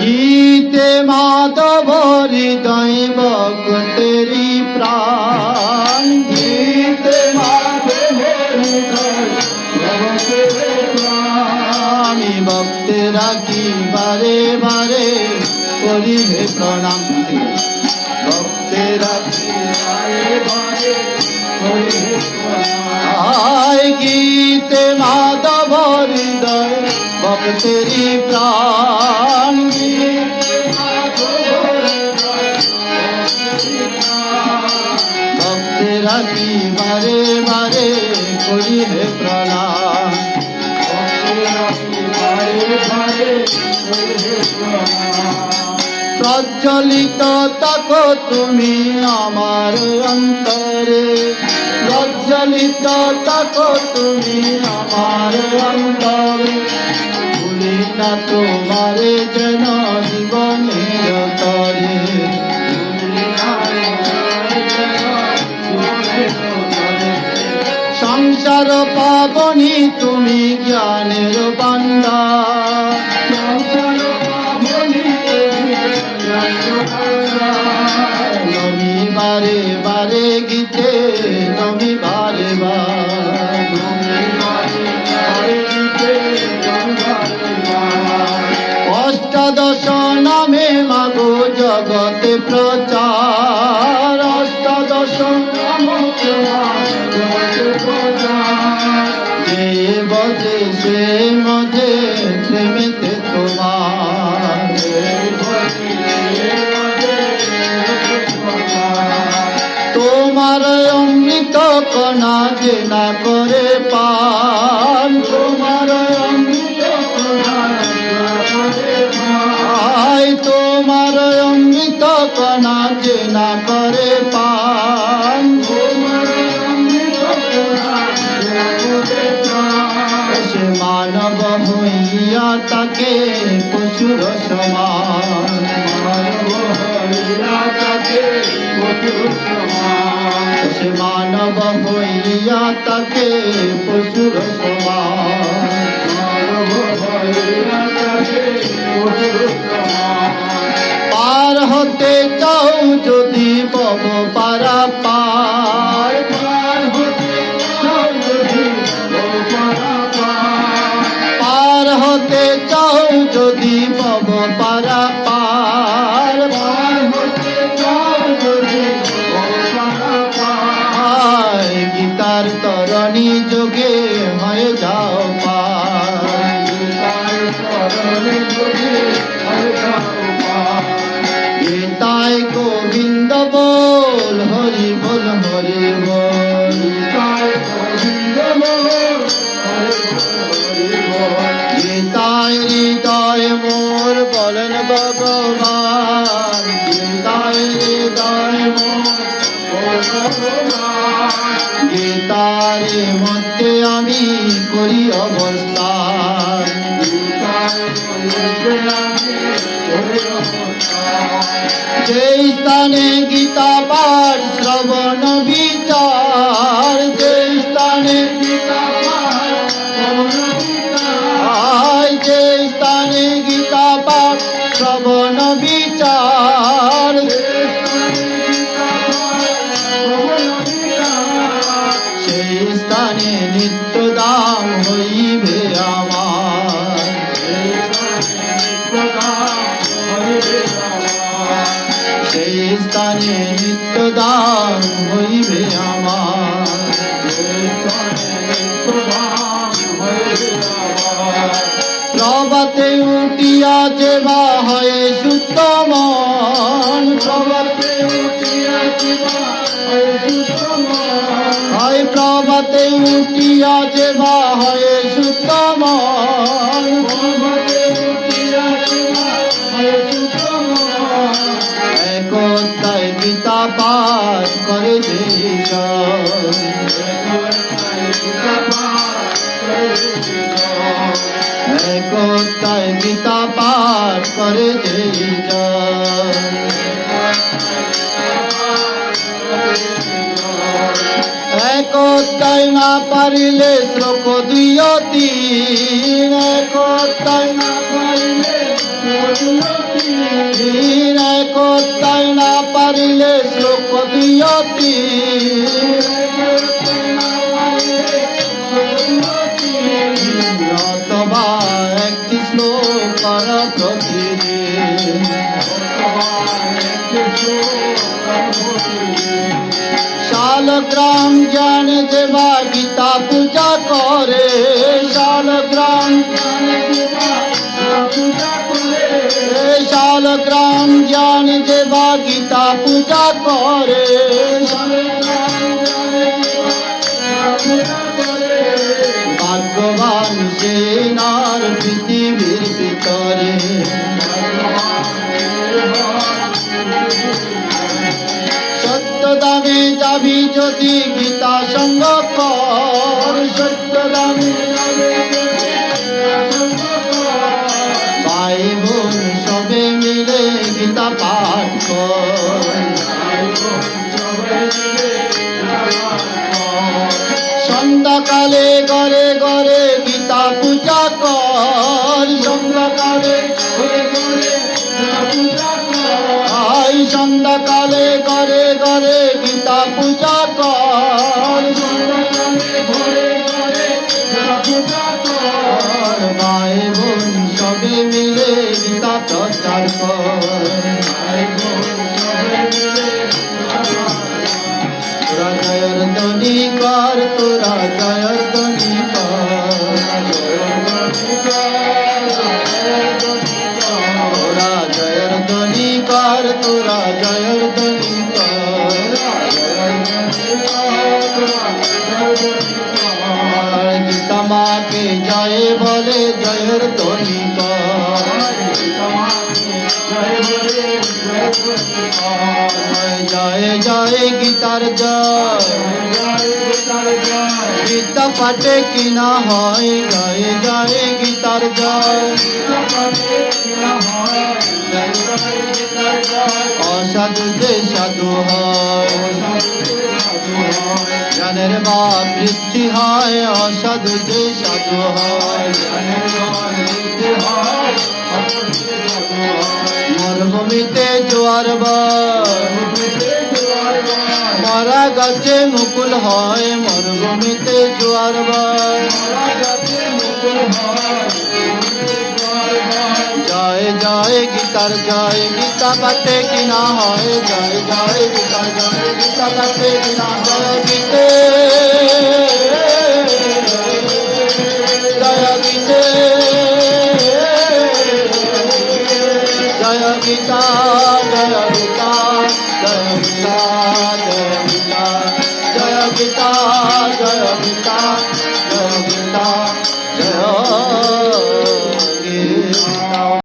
গীতে মাধব হৃদয় ভক্তেরি প্রাণ। গীতে মাধব আমি ভক্তেরা কি বারে বারে করিবে প্রণাম। ভক্তেরা কি বারে বারে করিবে প্রণাম। গীতে মাধব হৃদয় ভক্তেরি প্রাণ। প্রজ্বলিত তাকো তুমি আমার অন্তরে। প্রজ্বলিত তাকো তুমি আমার অন্তরে। ভুলি না তোমারে যেন জীবনের। সংসার পাবনি তুমি জ্ঞানের বান্দার নমি বারে বারে গীতে নমি বারে। অষ্টাদশ নামে মাগো জগতে প্রচার কণা যে না করে পান তোমার। তোমার অমৃত কণা যে না করে পান। সে মানব হইয়া তাকে পশুর সমান মানব হইয়া তাকে পশুর সমান সে মানব হইয়া তাকে পশুর পার হতে চাও যদি বব গীতার মধ্যে আমি করি অবস্থান যেই স্থানে গীতা প্রভাতে উঠিয়াছে বা হয়ে সুস্থ মন প্রভাতে উঠিয়াছে বা হয়ে সুস্থ মন একতায় গীতা পাঠ করে যেজন একতায় গীতা পাঠ করে যেজন করতাই না পারিলে শ্লোক দিও তিন করতাই না পারিলে তিন না পারিলে শ্লোক দিও তিন অথবা একটি শ্লোক করা পূজা করে শালগ্রাম শালগ্রাম জ্ঞান দেবা গীতা পূজা করে। ভাগ্যবান সে গীতা ভাই বোন সবে মিলে গীতা প্রচার কর জয়ের কর। জয় জয় গীতার জয়। গীতা পাঠে কিনা হয়? জয় জয়, গীতার জয়। অসাধু যে সাধু হয়। জ্ঞানের বা বৃদ্ধি হয়, অসাধু যে সাধু হয়। মরুভূমিতে জোয়ার মরা গাছে মুকুল হয়, মরুভূমিতে জোয়ার জয় গীতার জয়, গীতা পাঠে কিনা হয়, জয় জয় গীতার জয়, গীতা পাঠে কিনা গীতে জয় গীতে। জয়, গীতা। জয় গীতা জয় গীতা জয় গীতা জয় গীতা। জয়, গীতা।